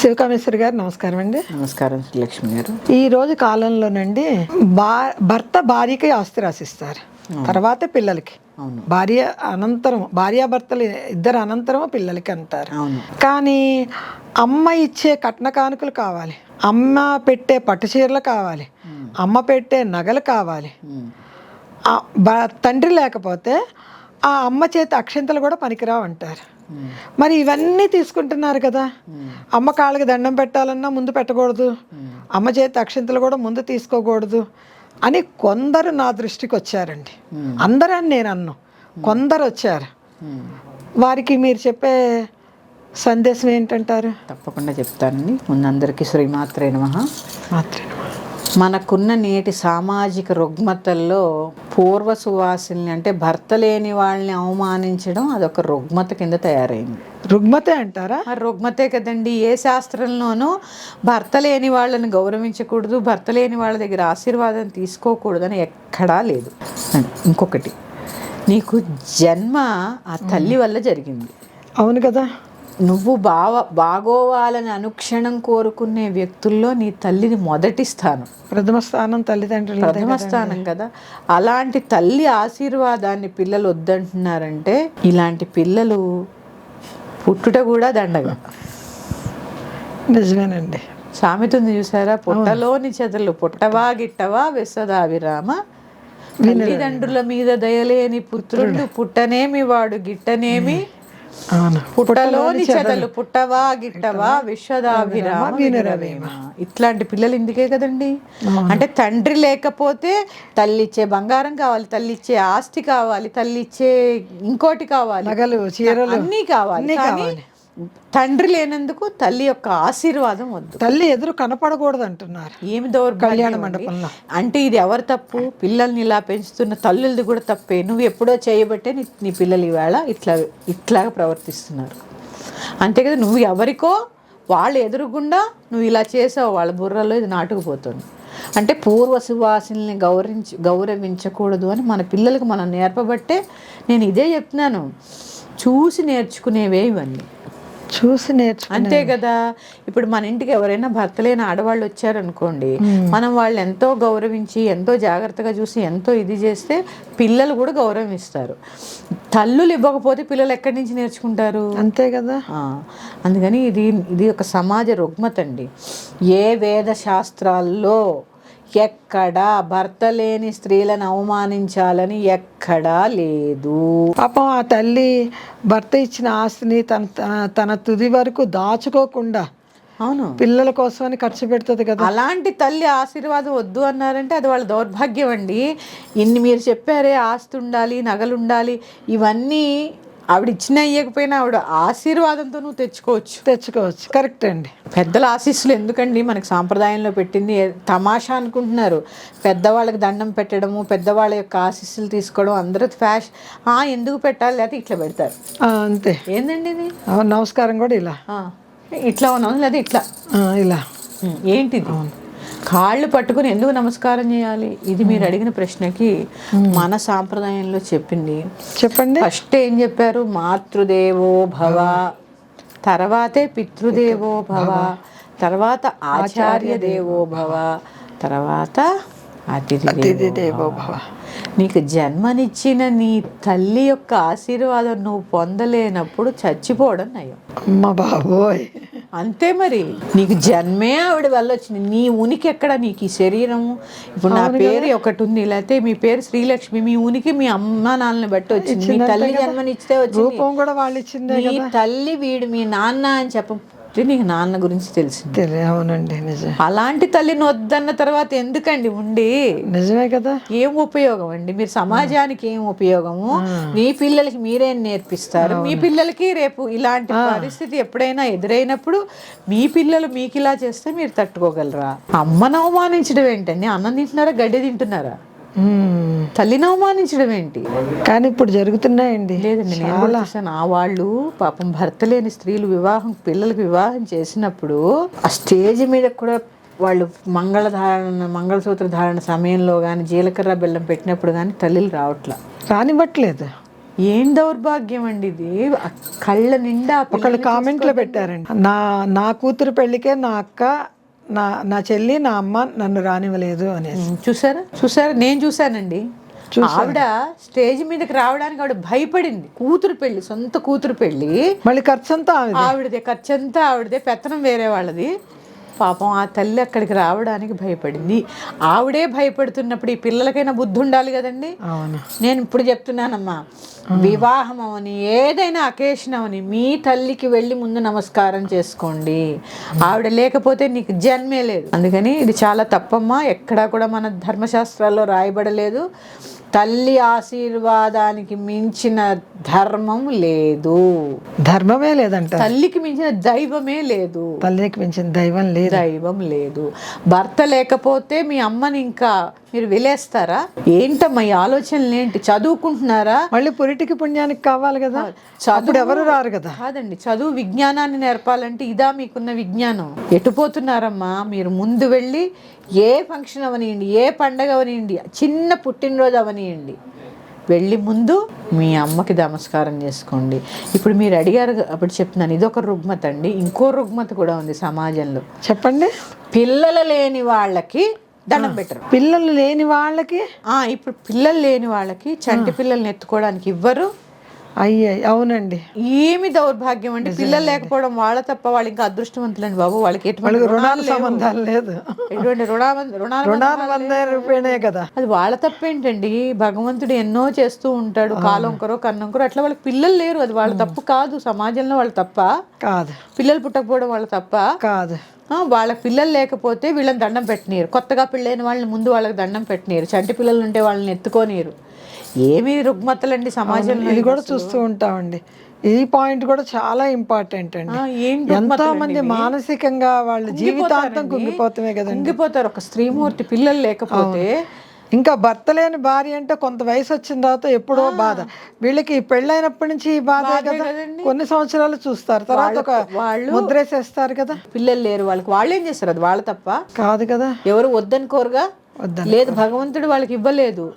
శివకామేశ్వరి గారు నమస్కారం అండి. నమస్కారం శ్రీలక్ష్మి గారు. ఈ రోజు కాలంలోనండి బా భర్త భార్యకి ఆస్తి రాసిస్తారు. తర్వాత పిల్లలకి. భార్య అనంతరం భార్యాభర్తలు ఇద్దరు అనంతరం పిల్లలకి అంటారు. కానీ అమ్మ ఇచ్చే కట్న కానుకలు కావాలి. అమ్మ పెట్టే పట్టు చీరలు కావాలి. అమ్మ పెట్టే నగలు కావాలి. తండ్రి లేకపోతే ఆ అమ్మ చేతి అక్షంతలు కూడా పనికిరావు అంటారు. మరి ఇవన్నీ తీసుకుంటున్నారు కదా. అమ్మ కాళ్ళకి దండం పెట్టాలన్నా ముందు పెట్టకూడదు. అమ్మ చేతి అక్షంతలు కూడా ముందు తీసుకోకూడదు అని కొందరు నా దృష్టికి వచ్చారండి ఉమ్. అందరని నేను అన్ను కొందరు వచ్చారు. వారికి మీరు చెప్పే సందేశం ఏంటంటారు తప్పకుండా చెప్తానండి ముందు అందరికీ శ్రీమాత్రే నమ మాత్రమే మనకున్న నేటి సామాజిక రుగ్మతల్లో పూర్వ సువాసిల్ని అంటే భర్త లేని వాళ్ళని అవమానించడం అదొక రుగ్మత కింద తయారైంది. రుగ్మతే అంటారా? ఆ రుగ్మతే కదండి. ఏ శాస్త్రంలోనూ భర్త లేని వాళ్ళని గౌరవించకూడదు భర్త లేని వాళ్ళ దగ్గర ఆశీర్వాదం తీసుకోకూడదని ఎక్కడా లేదు. ఇంకొకటి నీకు జన్మ ఆ తల్లి వల్ల జరిగింది. అవును కదా? నువ్వు బావ బాగోవాలని అనుక్షణం కోరుకునే వ్యక్తుల్లో నీ తల్లిని మొదటి స్థానం. ప్రథమ స్థానం తల్లిదండ్రులు ప్రథమ స్థానం కదా. అలాంటి తల్లి ఆశీర్వాదాన్ని పిల్లలు వద్దంటున్నారంటే ఇలాంటి పిల్లలు పుట్టుట కూడా దండగా. నిజమేనండి. సామెత ఉంది చూసారా పుట్టలోని చెదలు పుట్టవా గిట్టవా వెసదా విరామ తల్లిదండ్రుల మీద దయలేని పుత్రుడు పుట్టనేమి వాడు గిట్టనేమి పుట్టలోని చెదలు పుట్టవా గిట్టవా విశ్వదాభిరామ ఇట్లాంటి పిల్లలు ఇందుకే కదండి. అంటే తండ్రి లేకపోతే తల్లి ఇచ్చే బంగారం కావాలి తల్లి ఇచ్చే ఆస్తి కావాలి తల్లి ఇచ్చే ఇంకోటి కావాలి. అన్నీ కావాలి. కానీ తండ్రి లేనందుకు తల్లి యొక్క ఆశీర్వాదం వద్దు. తల్లి ఎదురు కనపడకూడదు అంటున్నారు ఏమి దౌర్భాగ్యం కళ్యాణ. మండపంలో. అంటే ఇది ఎవరు తప్పు? పిల్లల్ని ఇలా పెంచుతున్న తల్లులది కూడా తప్పే. నువ్వు ఎప్పుడో చేయబట్టే నీ నీ పిల్లలు ఈవేళ ఇట్లా ఇట్లాగా ప్రవర్తిస్తున్నారు. అంతే కదా నువ్వు ఎవరికో వాళ్ళు ఎదురుగుండా నువ్వు ఇలా చేసావు వాళ్ళ బుర్రలో ఇది నాటుకుపోతుంది. అంటే పూర్వ సువాసిల్ని గౌరవించి గౌరవించకూడదు అని మన పిల్లలకు మనం నేర్పబట్టే నేను ఇదే చెప్తున్నాను. చూసి నేర్చుకునేవే ఇవన్నీ. చూసి నేర్చు అంతే కదా. ఇప్పుడు మన ఇంటికి ఎవరైనా భర్త లేని ఆడవాళ్ళు వచ్చారనుకోండి మనం వాళ్ళు ఎంతో గౌరవించి ఎంతో జాగ్రత్తగా చూసి ఎంతో ఇది చేస్తే పిల్లలు కూడా గౌరవం ఇస్తారు తల్లులు ఇవ్వకపోతే పిల్లలు ఎక్కడి నుంచి నేర్చుకుంటారు? అంతే కదా. అందుకని ఇది ఇది ఒక సమాజ రుగ్మత అండి ఏ వేద శాస్త్రాల్లో ఎక్కడా భర్త లేని స్త్రీలను అవమానించాలని ఎక్కడా లేదు. పాపం ఆ తల్లి భర్త ఇచ్చిన ఆస్తిని తన తన తుది వరకు దాచుకోకుండా అవును. పిల్లల కోసమని ఖర్చు పెడుతుంది కదా. అలాంటి తల్లి ఆశీర్వాదం వద్దు అన్నారంటే అది వాళ్ళ దౌర్భాగ్యం అండి. ఇన్ని మీరు చెప్పారే ఆస్తి ఉండాలి నగలు ఉండాలి ఇవన్నీ ఆవిడ ఇచ్చిన ఇయ్యకపోయినా ఆవిడ ఆశీర్వాదంతో నువ్వు తెచ్చుకోవచ్చు. తెచ్చుకోవచ్చు. కరెక్ట్ అండి. పెద్దల ఆశీస్సులు ఎందుకండి? మనకి సాంప్రదాయంలో పెట్టింది తమాషా అనుకుంటున్నారు. పెద్దవాళ్ళకి దండం పెట్టడము పెద్దవాళ్ళ యొక్క ఆశీస్సులు తీసుకోవడం అందరూ ఫ్యాషన్ ఆ ఎందుకు పెట్టాలి? లేకపోతే ఇట్లా పెడతారు. అంతే. ఏందండి ఇది? నమస్కారం కూడా ఇలా. ఇట్లా ఉన్నాం లేదా ఇట్లా? ఇలా. ఏంటిది? కాళ్ళు పట్టుకుని ఎందుకు నమస్కారం చేయాలి? ఇది మీరు అడిగిన ప్రశ్నకి మన సాంప్రదాయంలో చెప్పింది. చెప్పండి. ఫస్ట్ ఏం చెప్పారు? మాతృదేవో భవ. తర్వాతే పితృదేవో భవ. తర్వాత ఆచార్య దేవో భవ. తర్వాత అతిథి దేవో భవ. నీకు జన్మనిచ్చిన నీ తల్లి యొక్క ఆశీర్వాదం నువ్వు పొందలేనప్పుడు చచ్చిపోవడం నయం. అమ్మ బాబోయ్. అంతే మరి. నీకు జన్మే ఆవిడ వల్ల వచ్చింది. నీ ఉనికి ఎక్కడ నీకు ఈ శరీరం ఇప్పుడు నా పేరు ఒకటి ఉంది లేకపోతే మీ పేరు శ్రీలక్ష్మి మీ ఉనికి మీ అమ్మ నాన్నని బట్టి వచ్చింది. మీ తల్లి జన్మనిచ్చితే వచ్చింది. రూపం కూడా వాళ్ళు ఇచ్చిందే మీ తల్లి వీడు మీ నాన్న అని చెప్పతే నీకు నాన్న గురించి తెలిసింది. అవునండి నిజం అలాంటి తల్లిని వద్దన్న తర్వాత ఎందుకండి ఉండి? నిజమే కదా? ఏం ఉపయోగం అండి? మీరు సమాజానికి ఏం ఉపయోగము? మీ పిల్లలకి మీరేం నేర్పిస్తారు? మీ పిల్లలకి రేపు ఇలాంటి పరిస్థితి ఎప్పుడైనా ఎదురైనప్పుడు మీ పిల్లలు మీకు ఇలా చేస్తే మీరు తట్టుకోగలరా? అమ్మను అవమానించడం ఏంటండి? అన్నం తింటున్నారా? గడ్డి తింటున్నారా. తల్లిని అవమానించడం ఏంటి? కానీ ఇప్పుడు జరుగుతున్నాయండి. లేదండి నేను ఆ వాళ్ళు పాపం భర్త లేని స్త్రీలు వివాహం పిల్లలకు వివాహం చేసినప్పుడు ఆ స్టేజ్ మీద కూడా వాళ్ళు మంగళధారణ మంగళసూత్ర ధారణ సమయంలో కానీ జీలకర్ర బెల్లం పెట్టినప్పుడు కానీ తల్లిలు రావట్లా. రానివ్వట్లేదు. ఏం దౌర్భాగ్యం అండి ఇది? కళ్ళ నిండా ఒకళ్ళు కామెంట్లో పెట్టారండి. నా నా కూతురు పెళ్ళికే నా అక్క నా నా చెల్లి నా అమ్మ నన్ను రానివ్వలేదు అనేసి. చూసారా? చూసారా? నేను చూసానండి ఆవిడ స్టేజ్ మీదకి రావడానికి ఆవిడ భయపడింది. కూతురు పెళ్ళి సొంత కూతురు పెళ్ళి మళ్ళీ ఖర్చు అంతా ఆమెదే. ఆవిడదే ఖర్చంతా ఆవిడదే పెత్తనం వేరే వాళ్ళది. పాపం ఆ తల్లి అక్కడికి రావడానికి భయపడింది. ఆవిడే భయపడుతున్నప్పుడు ఈ పిల్లలకైనా బుద్ధి ఉండాలి కదండి? నేను ఇప్పుడు చెప్తున్నానమ్మా. వివాహం అవని ఏదైనా అకేషన్ అవని మీ తల్లికి వెళ్ళి ముందు నమస్కారం చేసుకోండి. ఆవిడ లేకపోతే నీకు జన్మే లేదు. అందుకని ఇది చాలా తప్పమ్మా. ఎక్కడా కూడా మన ధర్మశాస్త్రాల్లో రాయబడలేదు. తల్లి ఆశీర్వాదానికి మించిన ధర్మం లేదు. ధర్మమే లేదంట. తల్లికి మించిన దైవమే లేదు. తల్లికి మించిన దైవం లేదు. దైవం లేదు. భర్త లేకపోతే మీ అమ్మని ఇంకా మీరు విలేస్తారా? ఏంటమ్మా ఈ ఆలోచనలు ఏంటి? చదువుకుంటున్నారా? మళ్ళీ పురిటికి పుణ్యానికి కావాలి కదా. అప్పుడు ఎవరు రారు కదా. కాదండి చదువు విజ్ఞానాన్ని నేర్పాలంటే ఇదా మీకున్న విజ్ఞానం. ఎటు పోతున్నారమ్మా? మీరు ముందు వెళ్ళి ఏ ఫంక్షన్ అవనియండి ఏ పండగ అవనియండి చిన్న పుట్టినరోజు అవనియండి వెళ్ళి ముందు మీ అమ్మకి నమస్కారం చేసుకోండి. ఇప్పుడు మీరు అడిగారు అప్పుడు చెప్తున్నాను. ఇదొక రుగ్మత అండి. ఇంకో రుగ్మత కూడా ఉంది సమాజంలో. చెప్పండి. పిల్లలు లేని వాళ్ళకి దండం పెట్టరు. పిల్లలు లేని వాళ్ళకి? ఇప్పుడు పిల్లలు లేని వాళ్ళకి చంటి పిల్లల్ని ఎత్తుకోవడానికి ఇవ్వరు. అయ్యే అవునండి. ఏమి దౌర్భాగ్యం అంటే పిల్లలు లేకపోవడం వాళ్ళ తప్ప వాళ్ళు ఇంకా అదృష్టవంతులండి బాబు. వాళ్ళకి ఎటువంటి రుణాల. సంబంధాలు లేదు. ఎటువంటి రుణాల కదా. అది వాళ్ళ తప్పేంటండి. భగవంతుడు ఎన్నో చేస్తూ ఉంటాడు. కాలంకరో కన్నంకరో అట్లా వాళ్ళకి పిల్లలు లేరు. అది వాళ్ళ తప్పు కాదు. సమాజంలో వాళ్ళ తప్ప. కాదు. పిల్లలు పుట్టకపోవడం వాళ్ళ తప్ప. కాదు. ఆ, వాళ్ళకి పిల్లలు లేకపోతే వీళ్ళని దండం పెట్టనీరు కొత్తగా పెళ్ళైన వాళ్ళని ముందు వాళ్ళకి దండం పెట్టనీరు చంటి పిల్లలు ఉంటే వాళ్ళని ఎత్తుకోనీరు ఏమి రుగ్మతలండి సమాజంలో ఇది కూడా చూస్తూ ఉంటామండి. ఈ పాయింట్ కూడా చాలా ఇంపార్టెంట్ అండి. ఎంతో మంది మానసికంగా వాళ్ళ జీవితాంతం కుంగిపోతామే కదండి. కుంగిపోతారు. ఒక స్త్రీమూర్తి పిల్లలు లేకపోతే ఇంకా భర్త లేని భార్య అంటే కొంత వయసు వచ్చిన తర్వాత ఎప్పుడో బాధ. వీళ్ళకి పెళ్ళైనప్పటి నుంచి ఈ బాధే కదా. కొన్ని సంవత్సరాలు చూస్తారు. తర్వాత ఒక వాళ్ళు- ముద్రేసేస్తారు కదా. పిల్లలు లేరు. వాళ్ళకి వాళ్ళు ఏం చేస్తారు? అది వాళ్ళ తప్ప? కాదు కదా. ఎవరు వద్దనుకోరుగా? వద్దని లేదు భగవంతుడు వాళ్ళకి ఇవ్వలేదు.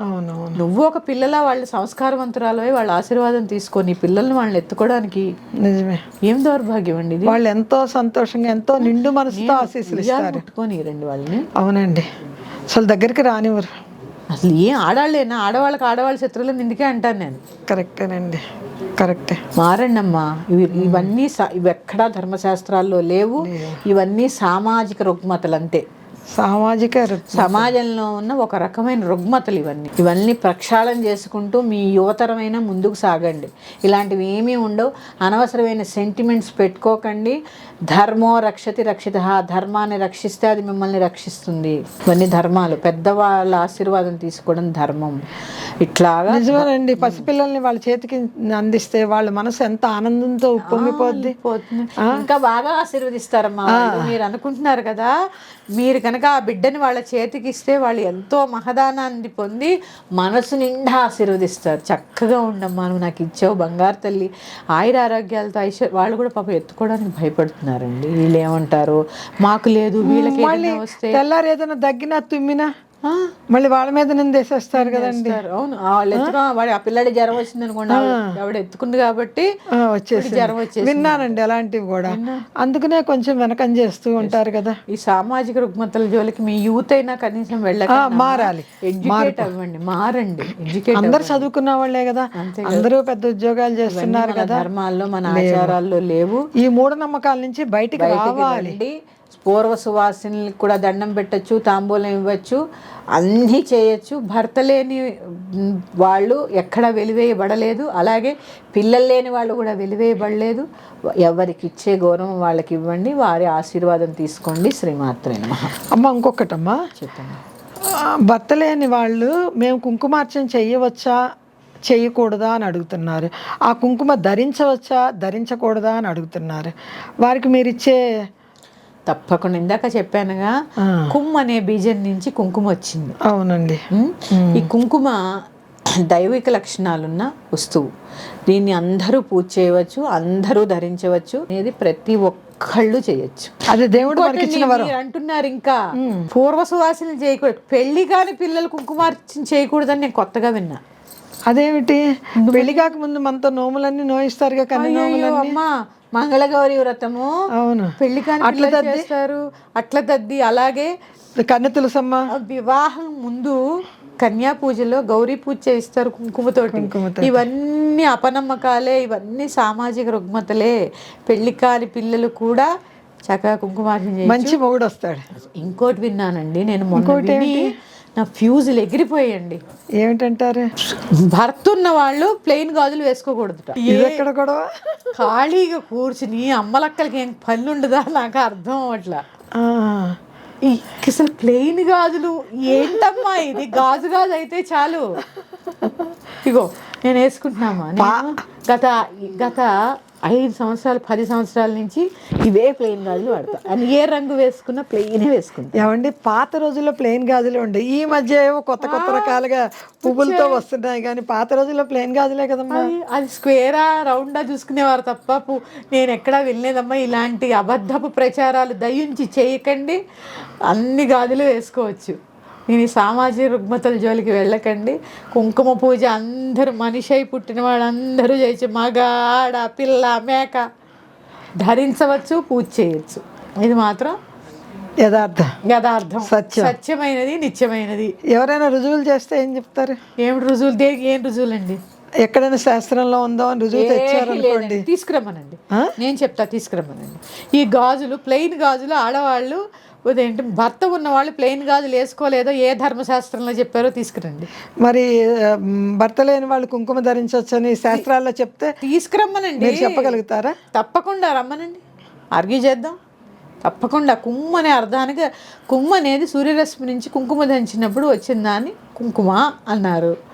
నువ్వు ఒక పిల్లల వాళ్ళ సంస్కారవంతురాలు వాళ్ళ ఆశీర్వాదం తీసుకొని పిల్లల్ని వాళ్ళని ఎత్తుకోవడానికి నిజమే. ఏం దౌర్భాగ్యం అండి ఇది? వాళ్ళు ఎంతో సంతోషంగా ఎంతో నిండు మనసుతో ఆశీస్సులు ఇస్తారు ముట్టుకొని రండి వాళ్ళని. అవునండి. అసలు దగ్గరికి రానివ్వరు. అసలు ఏం ఆడాళ్ళేనా ఆడవాళ్ళకి ఆడవాళ్ళ శత్రువులు ఇందుకే అంటాను నేను. కరెక్టేనండి. కరెక్టే. మారండి అమ్మా ఇవి ఇవన్నీ ఇవి ఎక్కడా ధర్మశాస్త్రాల్లో లేవు. ఇవన్నీ సామాజిక రుగ్మతలు అంతే సామాజిక సమాజంలో ఉన్న ఒక రకమైన రుగ్మతలు ఇవన్నీ. ఇవన్నీ ప్రక్షాళన చేసుకుంటూ మీ యువతరమైన ముందుకు సాగండి. ఇలాంటివి ఏమీ ఉండవు. అనవసరమైన సెంటిమెంట్స్ పెట్టుకోకండి. ధర్మో రక్షతి రక్షిత ధర్మాన్ని రక్షిస్తే అది మిమ్మల్ని రక్షిస్తుంది. ఇవన్నీ ధర్మాలు. పెద్దవాళ్ళ ఆశీర్వాదం తీసుకోవడం ధర్మం. ఇట్లాగా నిజమేనండి. పసిపిల్లల్ని వాళ్ళ చేతికి అందిస్తే వాళ్ళ మనసు ఎంత ఆనందంతో ఉప్పొంగిపోద్ది. పోతుంది ఇంకా బాగా ఆశీర్వదిస్తారమ్మా. మీరు అనుకుంటున్నారు కదా మీరు కనుక ఆ బిడ్డని వాళ్ళ చేతికి ఇస్తే వాళ్ళు ఎంతో మహదానాన్ని పొంది మనసు నిండా ఆశీర్వదిస్తారు. చక్కగా ఉండమ్మా నువ్వు నాకు ఇచ్చావు బంగారు తల్లి. ఆయుర ఆరోగ్యాలతో ఐశ్వర్య వాళ్ళు కూడా పాపం ఎత్తుకోవడానికి భయపడుతున్నారండి. వీళ్ళు ఏమంటారు? మాకు లేదు వీళ్ళకి వస్తే తెల్లారు ఏదైనా దగ్గినా తుమ్మినా మళ్ళీ వాళ్ళ మీద నిందేసేస్తారు కదండి. అవును. వాడి ఆ పిల్లడి జ్వరం వచ్చింది అనుకోండి ఆవిడ- ఎత్తుకుంది కాబట్టి వచ్చేసి జ్వరం వచ్చేసి విన్నానండి అలాంటివి కూడా. అందుకనే కొంచెం వెనకం చేస్తూ ఉంటారు కదా. ఈ సామాజిక రుగ్మతల జోలికి మీ యూత్ అయినా కనీసం వెళ్ళక మారాలి. ఎడ్యుకేట్ అవ్వండి మారండి. ఎడ్యుకేట్ అందరు చదువుకున్న వాళ్ళే కదా. అందరూ పెద్ద ఉద్యోగాలు చేస్తున్నారు మన ధర్మాల్లో మన ఆచారాల్లో లేవు. ఈ మూఢనమ్మకాల నుంచి బయటికి రావాలి. పూర్వ సువాసినులకు కూడా దండం పెట్టచ్చు తాంబూలం ఇవ్వచ్చు అన్నీ చేయొచ్చు. భర్త లేని వాళ్ళు ఎక్కడ వెలివేయబడలేదు. అలాగే పిల్లలు లేని వాళ్ళు కూడా వెలివేయబడలేదు. ఎవరికి ఇచ్చే గౌరవం వాళ్ళకి ఇవ్వండి. వారి ఆశీర్వాదం తీసుకోండి. శ్రీమాత్రే అమ్మ ఇంకొకటమ్మా. చెప్పండి. భర్త లేని వాళ్ళు మేము కుంకుమార్చన చెయ్యవచ్చా చేయకూడదా అని అడుగుతున్నారు. ఆ కుంకుమ ధరించవచ్చా? ధరించకూడదా అని అడుగుతున్నారు. వారికి మీరు ఇచ్చే తప్పకుండా ఇందాక చెప్పానుగా కుమ్ అనే బీజం నుంచి కుంకుమ వచ్చింది. అవునండి. ఈ కుంకుమ దైవిక లక్షణాలున్న వస్తువు. దీన్ని అందరూ పూజ చేయవచ్చు అందరూ ధరించవచ్చు అనేది ప్రతి ఒక్కళ్ళు చేయొచ్చు. అది దేవుడు అంటున్నారు ఇంకా పూర్వ సువాసన చేయకూడదు. పెళ్ళి కాని పిల్లలు కుంకుమార్చన చేయకూడదని నేను కొత్తగా విన్నా. అదేమిటి? పెళ్ళి కాక ముందు మనతో నోములన్నీ నోయిస్తారుగా అయ్యో నోములన్నీ. అమ్మా. మంగళగౌరి వ్రతము. అవును. పెళ్ళి కాని పిల్లలు చేస్తారు. అట్ల దద్ది అలాగే కన్ను తులసమ్మ. వివాహం ముందు కన్యా పూజలో గౌరీ పూజ చేయిస్తారు కుంకుమతోటి. ఇవన్నీ అపనమ్మకాలే ఇవన్నీ సామాజిక రుగ్మతలే. పెళ్ళి కాని పిల్లలు కూడా చక్కగా కుంకుమార్చన చేయి మంచి మొగుడు వస్తాడు ఇంకోటి విన్నానండి నేను మొన్న నా ఫ్యూజులు ఎగిరిపోయాయండి. ఏమిటంటారు? భర్త ఉన్న వాళ్ళు ప్లెయిన్ గాజులు వేసుకోకూడదుట. ఇది ఎక్కడ గొడవ? ఖాళీగా కూర్చుని అమ్మలక్కలకి ఏం పని ఉండదా నాకు అర్థం ఈ అసలు ప్లెయిన్ గాజులు ఏంటమ్మా ఇది? గాజు గాజు అయితే చాలు. ఇగో నేను వేసుకుంటున్నామా? నేను గత గత ఐదు సంవత్సరాలు పది సంవత్సరాల నుంచి ఇవే ప్లెయిన్ గాజులు వాడతా. అని ఏ రంగు వేసుకున్నా ప్లెయినే వేసుకుంటా. ఏమండి పాత రోజుల్లో ప్లెయిన్ గాజులు ఉండే ఈ మధ్య ఏమో కొత్త కొత్త రకాలుగా పువ్వులతో వస్తున్నాయి కానీ పాత రోజుల్లో ప్లెయిన్ గాజులే కదమ్మా. అది స్క్వేరా రౌండా చూసుకునేవారు తప్ప నేను ఎక్కడా వెళ్ళలేదమ్మా. ఇలాంటి అబద్ధపు ప్రచారాలు దయించి చేయకండి. అన్ని గాజులు వేసుకోవచ్చు. నేను ఈ సామాజిక రుగ్మతల జోలికి వెళ్ళకండి. కుంకుమ పూజ అందరూ మనిషి అయి పుట్టిన వాళ్ళందరూ చేయొచ్చు మగ ఆడ పిల్ల మేక. ధరించవచ్చు పూజ చేయొచ్చు. ఇది మాత్రం యథార్థం. యథార్థం. సత్యం. సత్యమైనది నిత్యమైనది. ఎవరైనా రుజువులు చేస్తే ఏం చెప్తారు? ఏమిటి రుజువులు? దేనికి ఏం రుజువులండి? ఎక్కడైనా శాస్త్రంలో ఉందో అని రుజువు తెచ్చారనుకోండి. తీసుకురమ్మనండి? నేను చెప్తా తీసుకురమ్మనండి. ఈ గాజులు ప్లెయిన్ గాజులు ఆడవాళ్ళు అదేంటి భర్త ఉన్న వాళ్ళు ప్లెయిన్ గాజులు వేసుకోలేదో ఏ ధర్మశాస్త్రంలో చెప్పారో తీసుకురండి. మరి భర్త లేని వాళ్ళు కుంకుమ ధరించవచ్చని శాస్త్రాల్లో చెప్తే తీసుకురమ్మనండి. మీరు చెప్పగలుగుతారా? తప్పకుండా రమ్మనండి. ఆర్గ్యూ చేద్దాం. తప్పకుండా కుమ్మ అనే అర్థానికి కుమ్మ అనేది సూర్యరశ్మి నుంచి కుంకుమ ధరించినప్పుడు వచ్చిందాన్ని కుంకుమ అన్నారు.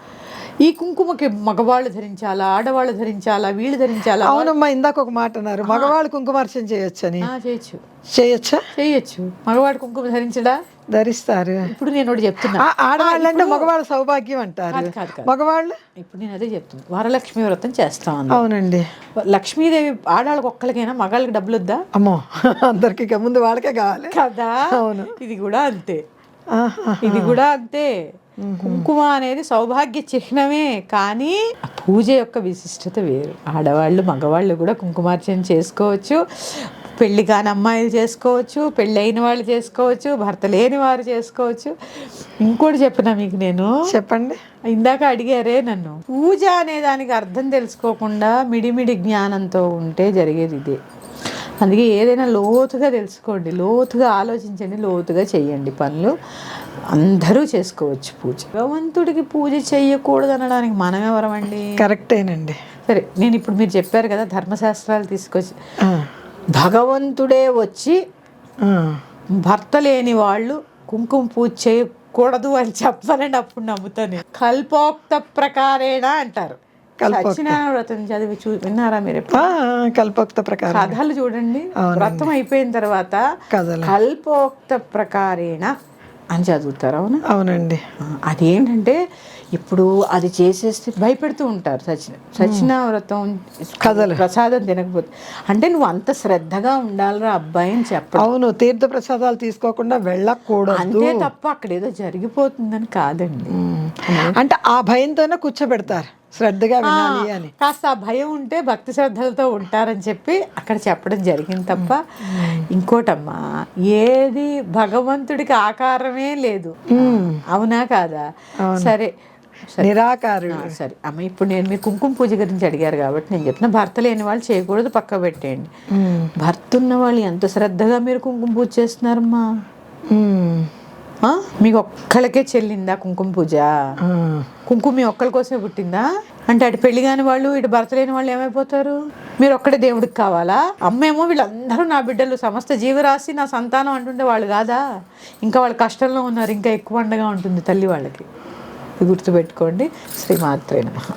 ఈ కుంకుమకి మగవాళ్ళు ధరించాలా ఆడవాళ్ళు ధరించాలా వీళ్ళు ధరించాలా? అవునమ్మా ఇందాక ఒక మాట అన్నారు. మగవాళ్ళు కుంకుమార్చన చేయొచ్చని. ఆ, చేయొచ్చు. చేయొచ్చా? చేయొచ్చు. మగవాడు కుంకుమ ధరించడా? ధరిస్తారు. ఇప్పుడు నేను ఒకటి చెప్తున్నా. ఆ, ఆడవాళ్ళంటే మగవాళ్ళ సౌభాగ్యం అంటారు. మగవాళ్ళు? ఇప్పుడు నేను అదే చెప్తున్నా. వరలక్ష్మి వ్రతం చేస్తాం అవునండి. లక్ష్మీదేవి ఆడవాళ్ళకి ఒక్కరికైనా మగాళ్ళకి డబ్బులు వద్దా అమ్మో అందరికి ముందు వాళ్ళకే కావాలి. కదా? అవును. ఇది కూడా అంతే. ఇది కూడా అంతే. కుంకుమ అనేది సౌభాగ్య చిహ్నమే కానీ పూజ యొక్క విశిష్టత వేరు. ఆడవాళ్ళు మగవాళ్ళు కూడా కుంకుమార్చన చేసుకోవచ్చు పెళ్ళి కాని అమ్మాయిలు చేసుకోవచ్చు పెళ్ళైన వాళ్ళు చేసుకోవచ్చు భర్త లేని వారు చేసుకోవచ్చు. ఇంకోటి చెప్పిన మీకు నేను? చెప్పండి. ఇందాక అడిగారే నన్ను. పూజ అనే దానికి అర్థం తెలుసుకోకుండా మిడిమిడి జ్ఞానంతో ఉంటే జరిగేది ఇదే. అందుకే ఏదైనా లోతుగా తెలుసుకోండి లోతుగా ఆలోచించండి లోతుగా చెయ్యండి పనులు. అందరూ చేసుకోవచ్చు పూజ. భగవంతుడికి పూజ చెయ్యకూడదు అనడానికి మనం ఎవరమండి? కరెక్టేనండి. సరే నేను ఇప్పుడు మీరు చెప్పారు కదా ధర్మశాస్త్రాలు తీసుకొచ్చి. భగవంతుడే వచ్చి. భర్త లేని వాళ్ళు కుంకుమ పూజ చేయకూడదు అని చెప్పాలని అప్పుడు నమ్ముతాను కల్పోక్త ప్రకారేణ అంటారు. సత్యనారాయణ వ్రతం చదివి చూ విన్నారా మీరు కల్పోక్త ప్రకారం. కథలు చూడండి. వ్రతం అయిపోయిన తర్వాత కల్పోక్త ప్రకారేణ అని చదువుతారు అవునా? అవునండి. అదేంటంటే ఇప్పుడు అది చేసేస్తే భయపెడుతూ ఉంటారు సచిన సచిన వ్రతం కథలు. ప్రసాదం తినకపోతే. అంటే నువ్వు అంత శ్రద్ధగా ఉండాలిరా అబ్బాయి అని చెప్ప అవును తీర్థ ప్రసాదాలు తీసుకోకుండా వెళ్ళకూడదు. అంతే తప్ప అక్కడ ఏదో జరిగిపోతుందని కాదండి. అంటే ఆ భయంతోనే కూర్చోబెడతారు. శ్రద్ధగా వినాలి అని. కాస్త భయం ఉంటే భక్తి శ్రద్ధలతో ఉంటారని చెప్పి అక్కడ చెప్పడం జరిగింది తప్ప ఇంకోటమ్మా ఏది భగవంతుడికి ఆకారమే లేదు. అవునా కాదా? సరే. నిరాకారుడు. సరే. అమ్మ ఇప్పుడు నేను మీ కుంకుమ పూజ గురించి అడిగారు కాబట్టి నేను చెప్తున్నా భర్త లేని వాళ్ళు చేయకూడదు పక్క పెట్టేయండి. భర్త ఉన్న వాళ్ళు ఎంత శ్రద్ధగా మీరు కుంకుమ పూజ చేస్తున్నారమ్మా? మీకు ఒక్కళ్ళకే చెల్లిందా కుంకుమ పూజ. కుంకుమ మీ ఒక్కరి కోసమే పుట్టిందా? అంటే అటు పెళ్ళి కాని వాళ్ళు ఇటు భర్త లేని వాళ్ళు ఏమైపోతారు? మీరు ఒక్కడే దేవుడికి కావాలా? అమ్మేమో వీళ్ళందరూ నా బిడ్డలు సమస్త జీవరాశి నా సంతానం అంటుంటే వాళ్ళు కాదా? ఇంకా వాళ్ళు కష్టంలో ఉన్నారు ఇంకా ఎక్కువ అండగా ఉంటుంది తల్లి వాళ్ళకి. ఇది గుర్తుపెట్టుకోండి. శ్రీమాత్రే నమః.